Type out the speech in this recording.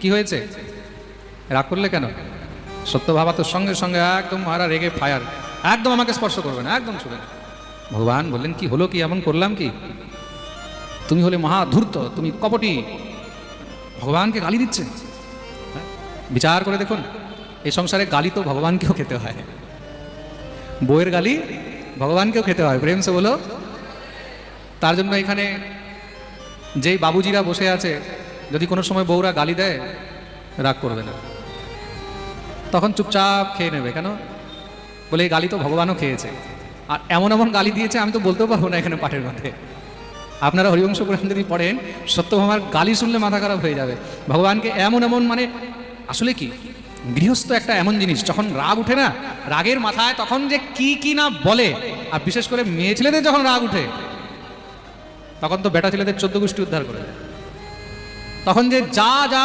কি হয়েছে? রাগ করলে কেন? সত্য ভাবা তো সঙ্গে সঙ্গে একদম মারা রেগে ফায়ার। একদম আমাকে স্পর্শ করবে না, একদম ছুবে ভগবান বললেন, কি হলো কি? এমন করলাম কি? তুমি হলে মহা ধূর্ত তুমি কপটি। ভগবানকে গালি দিচ্ছে হ্যাঁ? বিচার করে দেখুন, এই সংসারে গালি তো ভগবানকেও খেতে হয়। বইয়ের গালি ভগবানকেও খেতে হয়। প্রেম সে বলো। তার জন্য এখানে যেই বাবুজিরা বসে আছে যদি কোনো সময় বউরা গালি দেয়, রাগ করবে না। তখন চুপচাপ খেয়ে নেবে, কেন? বলে, এই গালি তো ভগবানও খেয়েছে। আর এমন এমন গালি দিয়েছে, আমি তো বলতেও পারব না এখানে পাঠের মধ্যে। আপনারা হরিবংশ পুরাণ যদি পড়েন সত্যভামার গালি শুনলে মাথা খারাপ হয়ে যাবে। ভগবানকে এমন এমন মানে আসলে কি? গৃহস্থ একটা এমন জিনিস, যখন রাগ উঠে না, রাগের মাথায় তখন যে কি কি না বলে, আর বিশেষ করে মেয়ে ছেলেদের যখন রাগ উঠে, তখন তো বেটা ছেলেদের চোদ্দ গোষ্ঠী উদ্ধার করে দেয় তখন যে যা যা